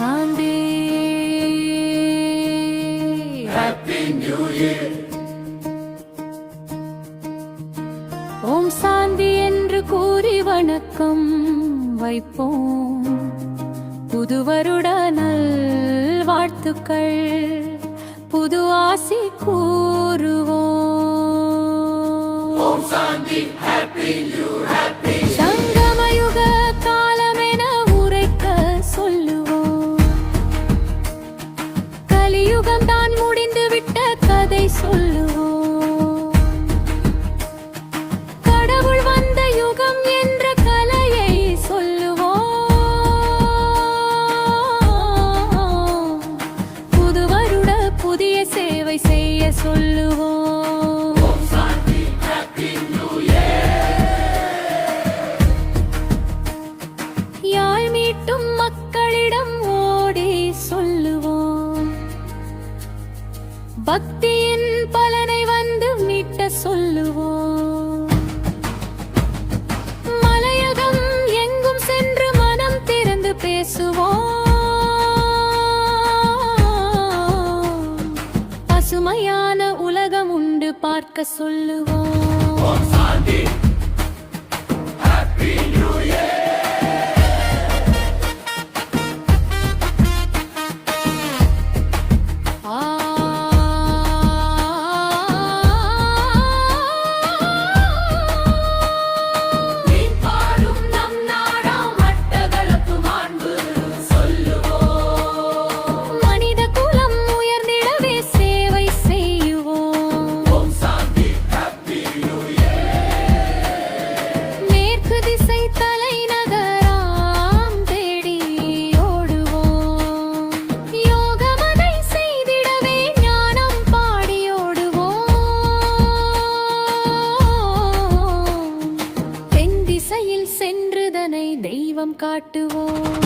Sunday. Happy New Year. ஓம் சாந்தி என்று கூறி வணக்கம் வைப்போம் புது வருட நல் வாழ்த்துக்கள் புது ஆசி கூறுவோம் ஓம் சாந்தி ஹாப்பி நியூ பக்தியின் பலனை வந்து மீட்ட சொல்லுவோம். மலையகம் எங்கும் சென்று மனம் திறந்து பேசுவோம். பசுமையான உலகம் உண்டு பார்க்க சொல்லுவோம். காட்டுவோம்.